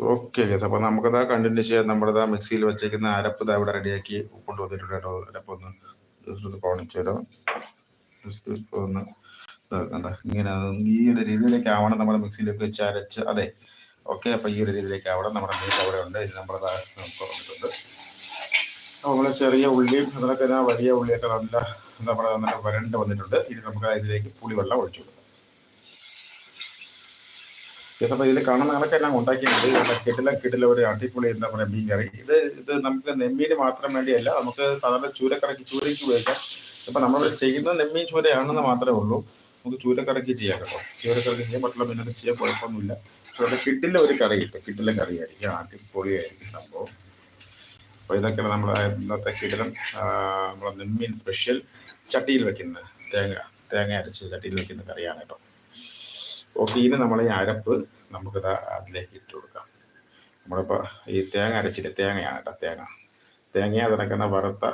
Okay guess അപ്പോൾ നമുക്കത് continue ചെയ്യാം. നമ്മുടെ മിക്സിയിൽ വെച്ചേക്കുന്ന അരപ്പ് ഇതാ ഇവിടെ റെഡിയാക്കി കൊണ്ടുവന്നിട്ടുണ്ട് കേട്ടോ അരപ്പ് ഒന്ന് ജസ്റ്റ് ഇങ്ങനെ ഈ ഒരു രീതിയിലേക്ക് ആവണം നമ്മുടെ മിക്സിയിലേക്ക് വെച്ച് അരച്ച്. അതെ. ഓക്കെ അപ്പോൾ ഈ ഒരു രീതിയിലേക്ക് ആവണം. നമ്മുടെ മീറ്റ് അവിടെ ഉണ്ട്. ഇത് നമ്മുടെ തുറന്നിട്ടുണ്ട് നമ്മൾ ചെറിയ ഉള്ളിയും അതിനൊക്കെ ഞാൻ വലിയ ഉള്ളിയൊക്കെ നല്ല നമ്മുടെ നല്ല വരണ്ട് വന്നിട്ടുണ്ട്. ഇനി നമുക്ക് ഇതിലേക്ക് പുളിവെള്ളം ഒഴിച്ചു കൊടുക്കാം. യെസ് അപ്പോൾ ഇതിൽ കാണുന്ന കണക്ക് എല്ലാം ഉണ്ടാക്കിയിട്ടുണ്ട് കിട്ടില ഒരു അടിപൊളി എന്താ പറയുക മീൻ കറി ഇത് ഇത് നമുക്ക് നെമ്മീന് മാത്രം വേണ്ടിയല്ല നമുക്ക് സാധാരണ ചൂരക്കറക്കി ചൂരയ്ക്ക് ഉപയോഗിക്കാം. ഇപ്പം നമ്മൾ ചെയ്യുന്ന നെമ്മീൻ ചൂരയാണെന്ന് മാത്രമേ ഉള്ളൂ. നമുക്ക് ചൂരക്കറക്കി ചെയ്യാം കേട്ടോ. ചൂരക്കറക്കി ചെയ്യാൻ മറ്റുള്ള മീനൊക്കെ ചെയ്യാൻ കുഴപ്പമൊന്നുമില്ല. അതുകൊണ്ട് കിട്ടില്ല ഒരു കറി കിട്ടും. കിട്ടില്ല കറിയായിരിക്കും അടിപൊളിയായിരിക്കും സംഭവം. അപ്പോൾ ഇതൊക്കെയാണ് നമ്മളെ ഇന്നത്തെ കിടിലം നമ്മളെ നെമ്മീൻ സ്പെഷ്യൽ ചട്ടിയിൽ വെക്കുന്ന തേങ്ങ. തേങ്ങ അരച്ച് ചട്ടിയിൽ വെക്കുന്ന കറിയാണ് കേട്ടോ. ഓക്കെ ഇനി നമ്മൾ ഈ അരപ്പ് നമുക്ക് അതിലേക്ക് ഇട്ട് കൊടുക്കാം. നമ്മളിപ്പോൾ ഈ തേങ്ങ അരച്ചിട്ട് തേങ്ങയാണ് കേട്ടോ തേങ്ങ. തേങ്ങ അതിനൊക്കെ വറുത്ത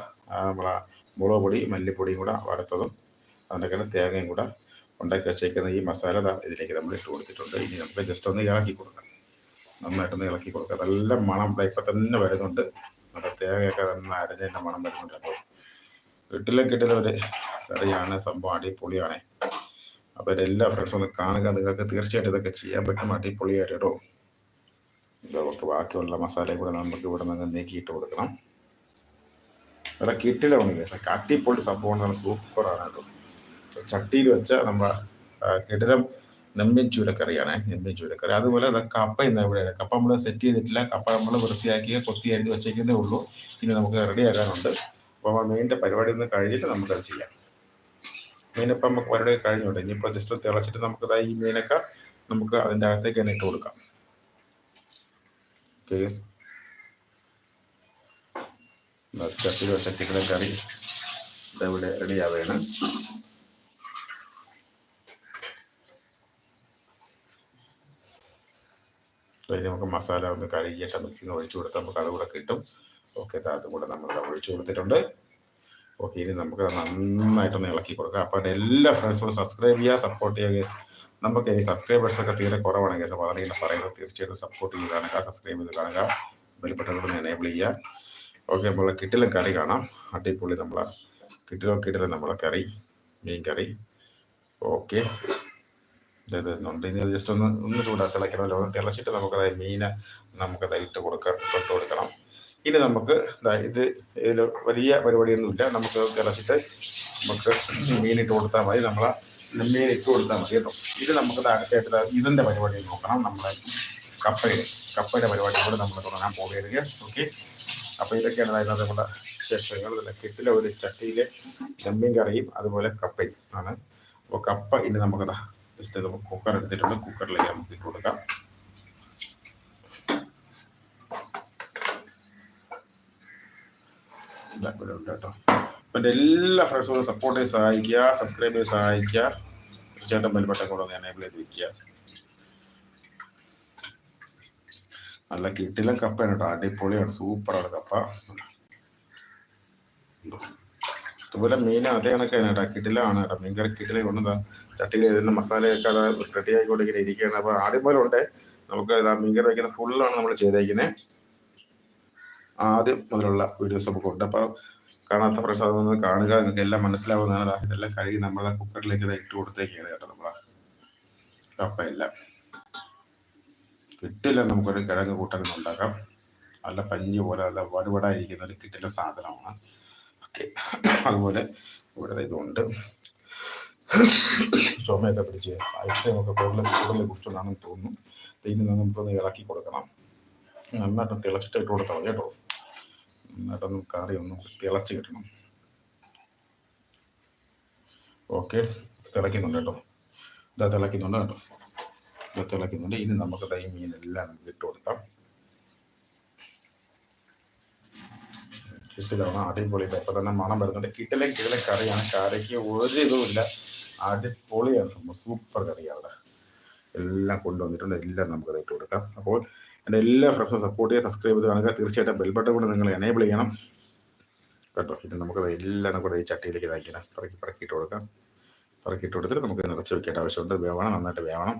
നമ്മളെ മുളക് പൊടി മല്ലിപ്പൊടിയും കൂടെ വറുത്തതും അതിനൊക്കെ തേങ്ങയും കൂടെ ഉണ്ടാക്കി വെച്ചേക്കുന്ന ഈ മസാല ഇതിലേക്ക് നമ്മൾ ഇട്ട് കൊടുത്തിട്ടുണ്ട്. ഇനി നമുക്ക് ജസ്റ്റ് ഒന്ന് ഇളക്കി കൊടുക്കാം. നന്നായിട്ടൊന്ന് ഇളക്കി കൊടുക്കാം. നല്ല മണം ഇപ്പം തന്നെ വരുന്നുണ്ട്. നമ്മുടെ തേങ്ങയൊക്കെ നന്ന അരഞ്ഞതിന്റെ മണം വരുന്നുണ്ട്. അപ്പോൾ കിട്ടില്ല കിട്ടില്ല ഒരു കറിയാണ് സംഭവം അടിപൊളിയാണ്. അപ്പോൾ എല്ലാ ഫ്രണ്ട്സും ഒന്ന് കാണുക നിങ്ങൾക്ക് തീർച്ചയായിട്ടും ഇതൊക്കെ ചെയ്യാൻ പറ്റും അടിപൊളി കേട്ടോ നമുക്ക് ബാക്കിയുള്ള മസാലയും കൂടെ നമുക്ക് ഇവിടെ നിന്ന് നീക്കിയിട്ട് കൊടുക്കണം. നല്ല കിട്ടിലാണ് കേസ്. കട്ടിപ്പൊള്ളി സംഭവം സൂപ്പറാണ് കേട്ടോ. ചട്ടിയിൽ വെച്ച നമ്മുടെ കിടിലം നെമ്മിൻ ചൂരക്കറിയാണ്. നെമ്മിൻ ചൂരക്കറി. അതുപോലെ കപ്പ ഇന്ന് എവിടെയാണ്? കപ്പ നമ്മൾ സെറ്റ് ചെയ്തിട്ടില്ല. കപ്പ നമ്മൾ വൃത്തിയാക്കി കൊത്തി അരിഞ്ഞ് വെച്ചേക്കുന്നേ ഉള്ളൂ. ഇനി നമുക്ക് റെഡിയാക്കാനുണ്ട് അപ്പോൾ മെയിന്റെ പരിപാടി ഒന്ന് കഴിഞ്ഞിട്ട് നമുക്കത് ചെയ്യാം. മീനിപ്പം നമുക്ക് വരടെ കഴിഞ്ഞുണ്ട് ഇനിയിപ്പോൾ ജസ്റ്റ് തിളച്ചിട്ട് നമുക്ക് ഈ മീനൊക്കെ നമുക്ക് അതിന്റെ അകത്തേക്ക് തന്നെ ഇട്ട് കൊടുക്കാം. ചട്ടി ചട്ടിക്കട കറി ഇവിടെ റെഡിയാവുകയാണ് അതിന് നമുക്ക് മസാല ഒന്ന് കഴുകിയിട്ട് മിക്സിന്ന് ഒഴിച്ചു കൊടുത്താൽ നമുക്ക് അതുകൂടെ കിട്ടും. ഓക്കെ അതും കൂടെ നമ്മൾ ഒഴിച്ചു കൊടുത്തിട്ടുണ്ട്. ഓക്കെ ഇനി നമുക്ക് നന്നായിട്ടൊന്ന് ഇളക്കി കൊടുക്കാം. അപ്പം എല്ലാ ഫ്രണ്ട്സും സബ്സ്ക്രൈബ് ചെയ്യുക സപ്പോർട്ട് ചെയ്യുക ഗേസ് നമുക്ക് ഈ സബ്സ്ക്രൈബേഴ്സ് ഒക്കെ തീരെ കുറവാണ് ഗേസ് അപ്പോൾ അതാണ് പറയുന്നത് തീർച്ചയായിട്ടും സപ്പോർട്ട് ചെയ്ത് കാണുക സബ്സ്ക്രൈബ് ചെയ്ത് കാണുക. ബലപ്പെട്ടവരൊന്ന് എനേബിൾ ചെയ്യുക ഓക്കെ നമ്മൾ കിട്ടിലും കറി കാണാം. അടിപൊളി നമ്മൾ കിട്ടിലോ കിട്ടിലും നമ്മളെ കറി മീൻ കറി. ഓക്കെ. ഇതുണ്ട്. ഇനി ജസ്റ്റ് ഒന്ന് ഒന്ന് ചൂടാ തിളയ്ക്കണമല്ലോ തിളച്ചിട്ട് നമുക്കതായി മീനെ നമുക്കതായിട്ട് കൊടുക്കാം കൊടുക്കണം. ഇനി നമുക്ക് ഇത് ഇതിൽ വലിയ പരിപാടിയൊന്നുമില്ല. നമുക്ക് തിളച്ചിട്ട് നമുക്ക് മീനിട്ട് കൊടുത്താൽ മതി. നമ്മളെ മീൻ ഇട്ട് കൊടുത്താൽ മതി കേട്ടോ. ഇത് നമുക്ക് അടുത്തായിട്ട് ഇതിന്റെ പരിപാടി നോക്കണം. നമ്മൾ കപ്പയുടെ കപ്പയുടെ പരിപാടി കൂടെ നമ്മൾ തുടങ്ങാൻ പോവുകയാണ്. ഓക്കെ? അപ്പോൾ ഇതൊക്കെയാണ് അതായത് നമ്മുടെ വിശേഷങ്ങൾ. കെട്ടിലെ ഒരു ചട്ടിയിൽ ചെമ്മീൻ കറിയും അതുപോലെ കപ്പയും ആണ്. അപ്പോൾ കപ്പ ഇനി നമുക്ക് ജസ്റ്റ് കുക്കർ എടുത്തിട്ടുണ്ട്. കുക്കറിലേക്ക് നമുക്ക് ഇട്ട് കൊടുക്കാം. ഉണ്ട് കേട്ടോ. അപ്പം എന്റെ എല്ലാ ഫ്രണ്ട്സുകളും സപ്പോർട്ടേഴ്സ് സഹായിക്കുക സബ്സ്ക്രൈബേഴ്സ് സഹായിക്കുക തീർച്ചയായിട്ടും ബെൽബട്ടൻ കൂടെ ഒന്ന് എനേബിൾ ചെയ്ത് വെക്കുക. നല്ല കിട്ടിലും കപ്പയാണ് കേട്ടോ. അടിപൊളിയാണ്. സൂപ്പറാണ് കപ്പ അതുപോലെ മീൻ അതേ കണക്കാണ് കേട്ടോ. കിട്ടിലാണ് കേട്ടോ. മീൻകറി കിട്ടിലെ കൊണ്ടുതാ ചട്ടിയിൽ ഇതിന്റെ മസാലയൊക്കെ അത് റെഡി ആയിക്കൊണ്ടിങ്ങനെ ഇരിക്കുകയാണ്. അപ്പോൾ ആദ്യം പോലെ ഉണ്ട് നമുക്ക് മീൻകറി വയ്ക്കുന്ന ഫുള്ളാണ് നമ്മൾ ചെയ്തേക്കുന്നത് ആദ്യം മുതലുള്ള വീഡിയോസ് നമുക്ക് ഉണ്ട്. അപ്പോൾ കാണാത്ത പ്രശ്നം കാണുക നിങ്ങൾക്ക് എല്ലാം മനസ്സിലാവുന്നതാണ്. ഇതെല്ലാം കഴുകി നമ്മളെ കുക്കറിലേക്ക് ഇട്ട് കൊടുത്തേക്കാണ് കേട്ടോ നമ്മളെ. കപ്പയെല്ലാം കിട്ടില്ല നമുക്കൊരു കിഴങ്ങ് കൂട്ടൊക്കെ ഉണ്ടാക്കാം. നല്ല പഞ്ഞി പോലെ നല്ല വടുവടായിരിക്കുന്ന ഒരു കിട്ടില്ല സാധനമാണ്. ഓക്കെ. അതുപോലെ ഇവിടെ ഇതുണ്ട്. ചുമയൊക്കെ പിടിച്ച് ഐസ്ക്രീമൊക്കെ കൂടുതൽ കൂടുതൽ കുടിച്ചോണ്ടാണെന്ന് തോന്നുന്നു. ഇനി നമുക്കൊന്ന് ഇളക്കി കൊടുക്കണം. നന്നായിട്ട് തിളച്ചിട്ട് ഇട്ട് കൊടുത്താൽ മതി കേട്ടോ. നന്നായിട്ടൊന്ന് കറി ഒന്ന് തിളച്ച് കിട്ടണം. ഓക്കെ തിളയ്ക്കുന്നുണ്ട് കേട്ടോ. ഇതാ തിളയ്ക്കുന്നുണ്ട് കേട്ടോ. ഇത് തിളയ്ക്കുന്നുണ്ട്. ഇനി നമുക്ക് ഈ മീനെല്ലാം ഇട്ട് കൊടുക്കാം. കിട്ടിലാണ് അടിപൊളി. ഇപ്പം തന്നെ മണം വരുന്നുണ്ട്. കിട്ടിലെ കിട്ടിലെ കറിയാണ്. കറിക്ക് ഒരു ഇതുമില്ല അടിപൊളിയാണ്. സംഭവം സൂപ്പർ കറിയാണ്. എല്ലാം കൊണ്ടുവന്നിട്ടുണ്ട്. എല്ലാം നമുക്കത് ഇട്ട് കൊടുക്കാം. അപ്പോൾ എന്റെ എല്ലാ ഫ്രണ്ട്സും സപ്പോർട്ട് ചെയ്ത് സബ്സ്ക്രൈബ് ചെയ്ത് കാണുക. തീർച്ചയായിട്ടും ബെൽ ബട്ടൺ കൂടെ നിങ്ങൾ എനേബിൾ ചെയ്യണം. കേട്ടോ പിന്നെ നമുക്ക് എല്ലാം കൂടെ ഈ ചട്ടിയിലേക്ക് ഇതാക്കണം പറക്കി പറക്കിയിട്ട് കൊടുക്കാം. പറക്കിയിട്ട് കൊടുത്തിട്ട് നമുക്ക് നിറച്ച് വെക്കേണ്ട ആവശ്യമുണ്ട്. വേവണം നന്നായിട്ട് വേവണം.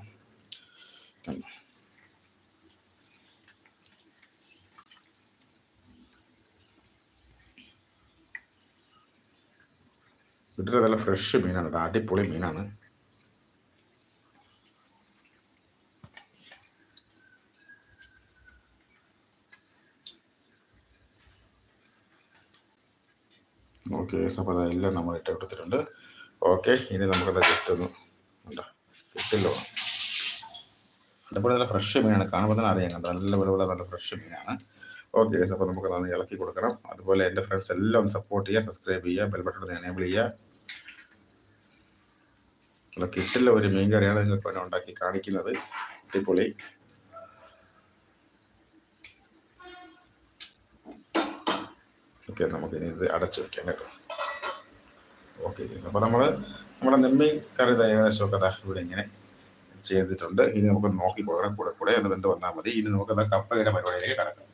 വീട്ടിൽ നല്ല ഫ്രഷ് മീനാണ് അടിപൊളി മീനാണ്. ഓക്കെ അപ്പോൾ അതെല്ലാം നമ്മൾ ഇട്ട് കൊടുത്തിട്ടുണ്ട്. ഓക്കെ ഇനി നമുക്കത് ജസ്റ്റ് ഒന്ന് ഉണ്ടോ? കിട്ടില്ലോ. അതുപോലെ നല്ല ഫ്രഷ് മീനാണ്. കാണുമ്പോൾ തന്നെ അറിയാം. നല്ല പോലെ നല്ല ഫ്രഷ് മീനാണ്. ഓക്കെ അപ്പോൾ നമുക്ക് അതൊന്ന് ഇളക്കി കൊടുക്കണം. അതുപോലെ എന്റെ ഫ്രണ്ട്സ് എല്ലാം ഒന്ന് സപ്പോർട്ട് ചെയ്യുക സബ്സ്ക്രൈബ് ചെയ്യുക ബെൽ ബട്ടൺ ഒന്ന് എനേബിൾ ചെയ്യുക. നല്ല കിട്ടില്ല ഒരു മീൻ കറിയാണ് നിങ്ങൾ ഇപ്പോൾ ഉണ്ടാക്കി കാണിക്കുന്നത്. അടിപൊളി. ഓക്കെ നമുക്ക് ഇനി ഇത് അടച്ചു വെക്കാം കേട്ടോ. ഓക്കെ അപ്പോൾ നമ്മൾ നമ്മുടെ നെമ്മീൻ കറി ഏകദേശമൊക്കെ അതാ ഇവിടെ ഇങ്ങനെ ചെയ്തിട്ടുണ്ട്. ഇനി നമുക്ക് നോക്കി പോകണം കൂടെ കൂടെ അത് വെന്ത് വന്നാൽ മതി. ഇനി നമുക്ക് എന്താ കപ്പയുടെ പരിപാടിയിലേക്ക് കിടക്കാം.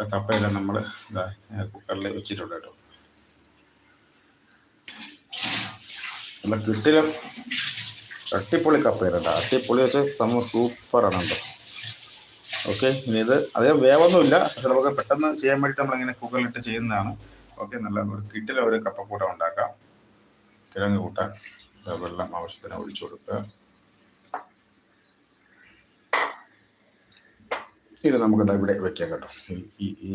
ആ കപ്പയെല്ലാം നമ്മൾ ഇതാ കുക്കറിൽ വെച്ചിട്ടുണ്ട് കേട്ടോ. നല്ല കിട്ടിലും അട്ടിപ്പൊളി കപ്പയാണ് അട്ടിപ്പൊളി വെച്ച് സംഭവം സൂപ്പറാണ് കേട്ടോ. ഓക്കെ ഇനി ഇത് അധികം വേവൊന്നുമില്ല. പക്ഷെ നമുക്ക് പെട്ടെന്ന് ചെയ്യാൻ വേണ്ടിയിട്ട് നമ്മളിങ്ങനെ കുക്കറിലിട്ട് ചെയ്യുന്നതാണ്. ഓക്കെ നല്ല ഒരു കിട്ടില ഒരു കപ്പക്കൂട്ടം ഉണ്ടാക്കാം. കിഴങ്ങ് കൂട്ടാൻ വെള്ളം ആവശ്യത്തിന് ഒഴിച്ചു കൊടുക്കുക ഇത് നമുക്ക് ഇവിടെ വെക്കാം കേട്ടോ. ഈ ഈ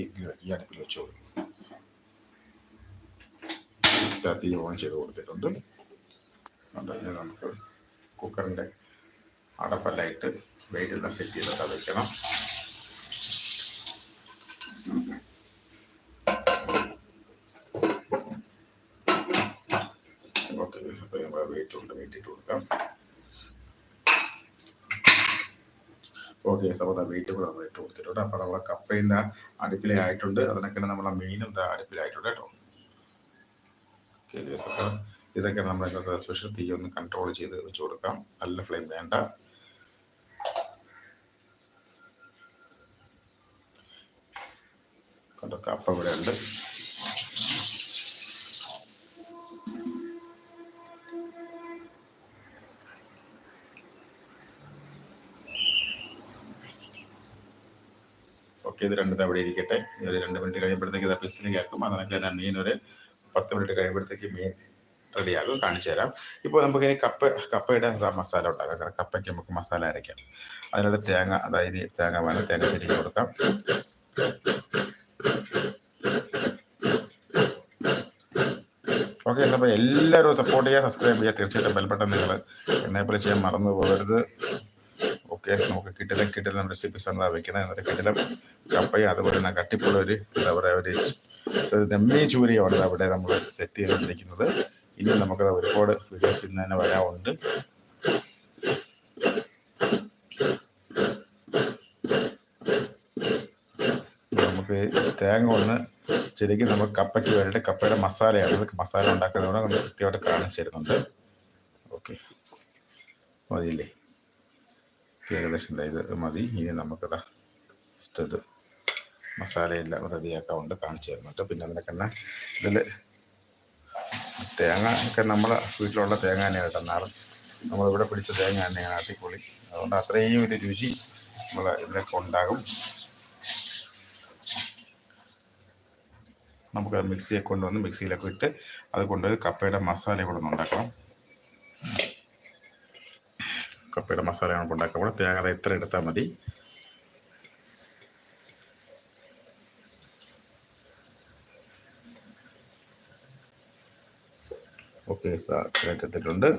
ഈ അടുപ്പിൽ വെച്ച് കൊടുക്കും. തീ ഓൺ ചെയ്ത് കൊടുത്തിട്ടുണ്ട്. അതുകൊണ്ട് നമുക്ക് കുക്കറിന്റെ അടപ്പെല്ലായിട്ട് വെയിറ്റ് എല്ലാം സെറ്റ് ചെയ്തിട്ട് വെക്കണം ഓക്കെ അപ്പോൾ വെയിറ്റ് കൂടെ നമ്മൾ ഇട്ട് കൊടുത്തിട്ടുണ്ട്. അപ്പോൾ നമ്മളെ കപ്പയിന്റെ അടുപ്പിലെ ആയിട്ടുണ്ട്. അതിനൊക്കെ നമ്മളെ മീനും അടുപ്പിലായിട്ടുണ്ട് കേട്ടോ. ഓക്കെ അപ്പോൾ ഇതൊക്കെ നമ്മളെ സ്പെഷ്യൽ തീ ഒന്ന് കൺട്രോൾ ചെയ്ത് വെച്ച് കൊടുക്കാം. നല്ല ഫ്ലെയിം വേണ്ട. കണ്ടോ കപ്പ ഇവിടെ ഉണ്ട്. ഓക്കെ ഇത് രണ്ടും അവിടെ ഇരിക്കട്ടെ. ഒരു രണ്ട് മിനിറ്റ് കഴിയുമ്പോഴത്തേക്ക് ഇത് പിസിലേക്ക് ആക്കും അതിനൊക്കെ ഞാൻ മീൻ ഒരു പത്ത് മിനിറ്റ് കഴിയുമ്പോഴത്തേക്ക് മീൻ റെഡിയാകും കാണിച്ചു തരാം. ഇപ്പോൾ നമുക്ക് ഇനി കപ്പ കപ്പയുടെ മസാല ഉണ്ടാക്കാം. കപ്പയ്ക്ക് നമുക്ക് മസാല അരയ്ക്കാം അതിനുള്ള തേങ്ങ അതായത് തേങ്ങ വേണം തേങ്ങ ചെരിഞ്ഞ് കൊടുക്കാം. ഓക്കെ ചിലപ്പോൾ എല്ലാവരും സപ്പോർട്ട് ചെയ്യുക സബ്സ്ക്രൈബ് ചെയ്യുക. തീർച്ചയായിട്ടും ബെൽബട്ടൺ നിങ്ങൾ എനേബിൾ ചെയ്യാൻ മറന്നു പോകരുത്. ഓക്കെ നമുക്ക് കിട്ടിലും കിട്ടിലും റെസിപ്പീസ് ആണ് വയ്ക്കുന്നത് എന്നിട്ട് കിട്ടിലും കപ്പയും അതുപോലെ തന്നെ കട്ടിപ്പുള്ള ഒരു എന്താ പറയുക ഒരു ഒരു നെമ്മീ ചൂരിയാണ് അവിടെ നമ്മൾ സെറ്റ് ചെയ്തുകൊണ്ടിരിക്കുന്നത്. ഇനി നമുക്കത് ഒരുപാട് വീഡിയോസ് ഇന്ന് തന്നെ വരാറുണ്ട് നമുക്ക് തേങ്ങ ഒന്ന് ശരിക്കും നമുക്ക് കപ്പയ്ക്ക് വേണ്ടിയിട്ട് കപ്പയുടെ മസാലയാണ്. അത് മസാല ഉണ്ടാക്കുന്നതുകൊണ്ട് നമ്മൾ കൃത്യമായിട്ട് കാണിച്ചു തരുന്നുണ്ട്. ഓക്കെ. മതിയില്ലേ? ഏകദേശം ഇത് മതി. ഇനി നമുക്കതാ ജസ്റ്റ് ഇത് മസാലയെല്ലാം റെഡിയാക്കാറുണ്ട് കാണിച്ചു തരുന്നുണ്ട്. പിന്നെ അതിനൊക്കെ തന്നെ ഇതിൽ തേങ്ങ ഒക്കെ നമ്മളെ വീട്ടിലുള്ള തേങ്ങ തന്നെയാണ് കേട്ടോ. നാളെ നമ്മളിവിടെ പിടിച്ച തേങ്ങ തന്നെയാണ് അടിപൊളി. അതുകൊണ്ട് അത്രയും ഒരു രുചി നമ്മൾ ഇതിനൊക്കെ ഉണ്ടാകും. നമുക്ക് മിക്സിയെ കൊണ്ടുവന്ന് മിക്സിയിലൊക്കെ ഇട്ട് അത് കൊണ്ടുപോയി കപ്പയുടെ മസാല കൂടെ ഒന്ന് ഉണ്ടാക്കണം. കപ്പയുടെ മസാല നമുക്ക് ഉണ്ടാക്കുമ്പോൾ തേങ്ങ എത്ര എടുത്താൽ മതി. ഓക്കെ സാർ എടുത്തിട്ടുണ്ട്.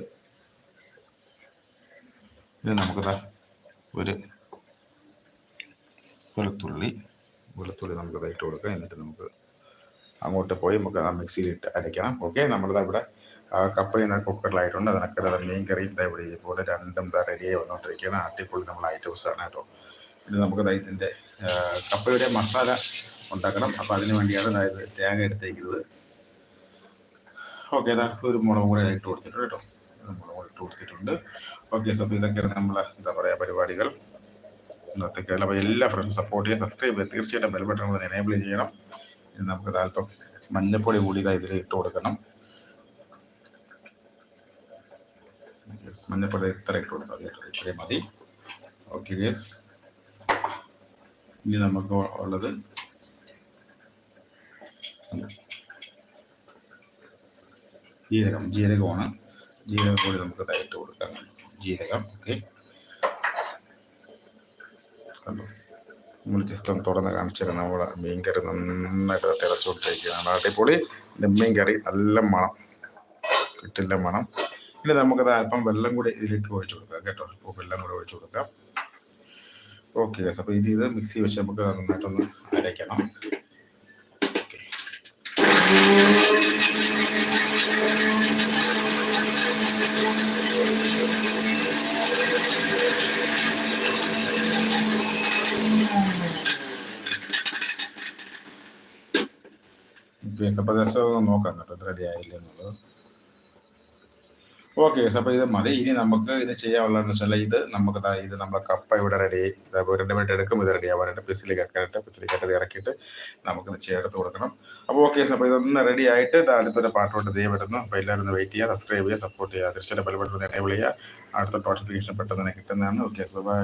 ഇനി നമുക്കിതാ ഒരു വെളുത്തുള്ളി വെളുത്തുള്ളി നമുക്ക് ഇട്ട് കൊടുക്കാം. എന്നിട്ട് നമുക്ക് അങ്ങോട്ട് പോയി നമുക്ക് മിക്സിയിലിട്ട് അരയ്ക്കണം. ഓക്കെ നമ്മളിത് ഇവിടെ കപ്പ ഇന്ന് കുക്കറിലായിട്ടുണ്ട്. അതിനൊക്കെ മീൻ കറിയും ഇവിടെ ഇതുപോലെ രണ്ടും ഇതാ റെഡിയായി വന്നുകൊണ്ടിരിക്കുകയാണ് അടിപൊളി നമ്മൾ ഐറ്റംസ് ആണ് കേട്ടോ. പിന്നെ നമുക്ക് ഇതിന്റെ കപ്പയുടെ മസാല ഉണ്ടാക്കണം. അപ്പോൾ അതിന് വേണ്ടിയാണ് അതായത് തേങ്ങ എടുത്തേക്കുന്നത്. ഓക്കെ അതാ ഒരു മുളക് കൂടെ ഇട്ട് കൊടുത്തിട്ടുണ്ട് കേട്ടോ. മുളക് കൂടെ ഇട്ട് കൊടുത്തിട്ടുണ്ട്. ഓക്കെ അപ്പോൾ ഇതൊക്കെയാണ് നമ്മളെ എന്താ പറയുക പരിപാടികൾ. ഇന്നത്തെ കേരളം. അപ്പോൾ എല്ലാ ഫ്രണ്ട്സും സപ്പോർട്ട് ചെയ്യുക സബ്സ്ക്രൈബ് ചെയ്യുക. തീർച്ചയായിട്ടും ബെൽ കൂടെ എനേബിൾ ചെയ്യണം. നമുക്ക് അല്പം മഞ്ഞപ്പൊടി കൂടി ഇതാ ഇതിൽ ഇട്ട് കൊടുക്കണം. മഞ്ഞപ്പൊടി ഇത്ര ഇട്ട് കൊടുത്താൽ മതി. ഇത്രയും മതി. ഓക്കെ യെസ് ഇനി നമുക്ക് ഉള്ളത് ജീരകം ജീരകമാണ്. ജീരകം കൂടി നമുക്ക് ഇതായിട്ട് കൊടുക്കാം. ജീരകം ഓക്കെ കണ്ടു? ജസ്റ്റ് തുറന്ന് കാണിച്ചിരുന്ന നമ്മൾ മീൻ കറി നന്നായിട്ട് തിളച്ചുകൊണ്ടിരിക്കുകയാണ് അടിപൊളി ഇതിന്റെ മീൻ കറി നല്ല മണം കിട്ടില്ല മണം. ഇനി നമുക്കത് അല്പം വെള്ളം കൂടി ഇതിലേക്ക് ഒഴിച്ചു കൊടുക്കാം കേട്ടോ. അപ്പോൾ വെള്ളം കൂടി ഒഴിച്ചു കൊടുക്കാം. ഓക്കെ ഗസ് അപ്പോൾ ഇനി ഇത് മിക്സി വെച്ച് നമുക്ക് നന്നായിട്ടൊന്ന് അരയ്ക്കണം. ഓക്കെ ഒന്ന് നോക്കാം കേട്ടോ റെഡി ആയില്ല എന്നുള്ളത്. ഓക്കെ അപ്പോൾ ഇത് മതി ഇനി നമുക്ക് ഇത് ചെയ്യാനുള്ളതെന്ന് വെച്ചാൽ ഇത് നമുക്ക് ഇത് നമ്മുടെ കപ്പ ഇവിടെ റെഡി ആയി രണ്ട് മിനിറ്റ് എടുക്കും ഇത് റെഡി ആവാനായിട്ട് പിസിലേക്ക് ആക്കാനായിട്ട് പിസിലേക്ക് ഇത് ഇറക്കിയിട്ട് നമുക്കിത് ചെയ്തെടുത്ത് കൊടുക്കണം. അപ്പോൾ ഓക്കെ അപ്പോൾ ഇതൊന്ന് റെഡി ആയിട്ട് അടുത്തൊരു പാട്ടോട്ട് ദേ വരുന്നു. അപ്പോൾ എല്ലാവരും ഒന്ന് വെയിറ്റ് ചെയ്യുക സബ്സ്ക്രൈബ് ചെയ്യുക സപ്പോർട്ട് ചെയ്യുക തീർച്ചയായിട്ടും ബലപ്പെട്ട എനേബിൾ അടുത്ത നോട്ടിഫിക്കേഷൻ പെട്ടെന്ന് കിട്ടുന്നതാണ്. Okay bye